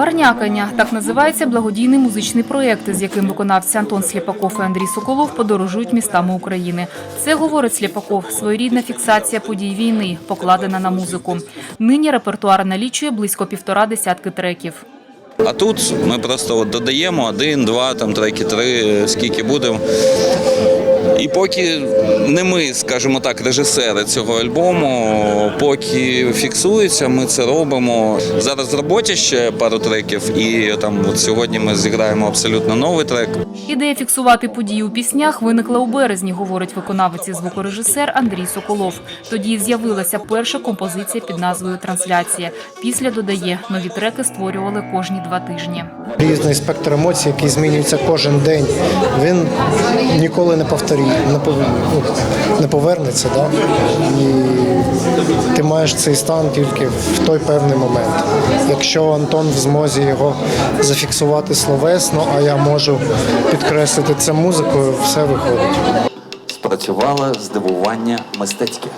Гарнякання так називається благодійний музичний проєкт, з яким виконавці Антон Сліпаков і Андрій Соколов подорожують містами України. Це говорить Сліпаков, своєрідна фіксація подій війни, покладена на музику. Нині репертуар налічує близько півтора десятки треків. А тут ми просто от додаємо один, два, там треки, три, скільки будемо. І поки не ми, скажімо так, режисери цього альбому, поки фіксується, ми це робимо. Зараз в роботі ще пару треків, і там от сьогодні ми зіграємо абсолютно новий трек. Ідея фіксувати події у піснях виникла у березні, говорить виконавець і звукорежисер Андрій Соколов. Тоді з'явилася перша композиція під назвою Трансляція. Після додає нові треки створювали кожні два тижні. Різний спектр емоцій, який змінюється кожен день. Він ніколи не повторі, ну, не повернеться. Да? І ти маєш цей стан тільки в той певний момент. Якщо Антон в змозі його зафіксувати словесно, а я можу підкреслити це музикою, все виходить. спрацювало здивування мистецьке.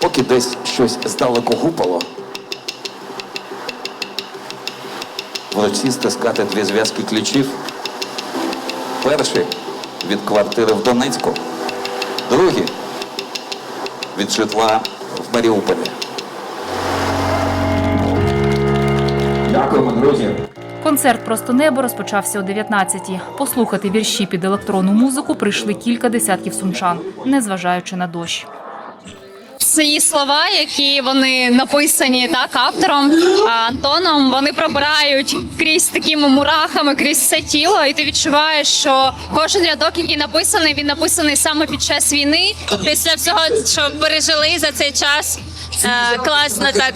Поки десь щось здалеку гупало, в руці стискати дві зв'язки ключів. Перший від квартири в Донецьку, другі від житла в Маріуполі. Дякуємо, друзі. Концерт Просто небо розпочався о 19-й. Послухати вірші під електронну музику прийшли кілька десятків сумчан, незважаючи на дощ. Ці слова, які вони написані так автором Антоном, вони пробирають крізь такими мурахами, крізь все тіло, і ти відчуваєш, що кожен рядок, який написаний, він написаний саме під час війни. Після всього, що пережили за цей час. Е, Класно так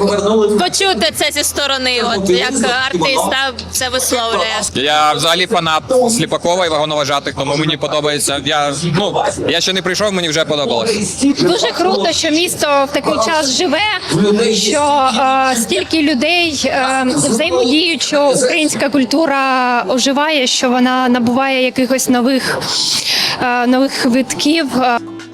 почути це зі сторони, от як артиста це висловлює. Я взагалі фанат Сліпакова і вагоноважатих, тому мені подобається. Я ну я ще не прийшов, мені вже подобалось. Дуже круто, що місто в такий час живе, що е, стільки людей е, взаємодіють, що українська культура оживає, що вона набуває якихось нових, е, нових витків.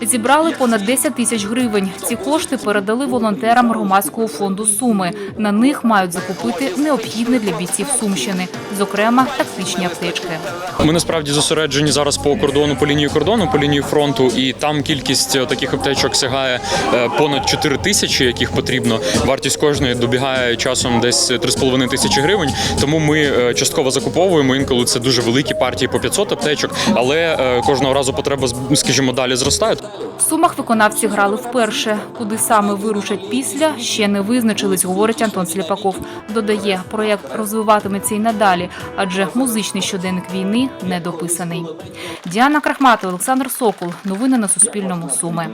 Зібрали понад 10 тисяч гривень. Ці кошти передали волонтерам громадського фонду Суми. На них мають закупити необхідне для бійців Сумщини, зокрема тактичні аптечки. Ми насправді зосереджені зараз по кордону, по лінії кордону, по лінії фронту, і там кількість е, таких аптечок сягає е, понад 4 тисячі, яких потрібно. Вартість кожної добігає часом десь 3,5 тисячі гривень. Тому ми е, частково закуповуємо. Інколи це дуже великі партії по 500 аптечок, але кожного разу потреба, скажімо, далі зростає. В Сумах виконавці грали вперше. Куди саме вирушать після, ще не визначились, говорить Антон Сліпаков. Додає, проєкт розвиватиметься і надалі, адже музичний щоденник війни не дописаний. Діана Крахматова, Олександр Сокол. Новини на Суспільному. Суми.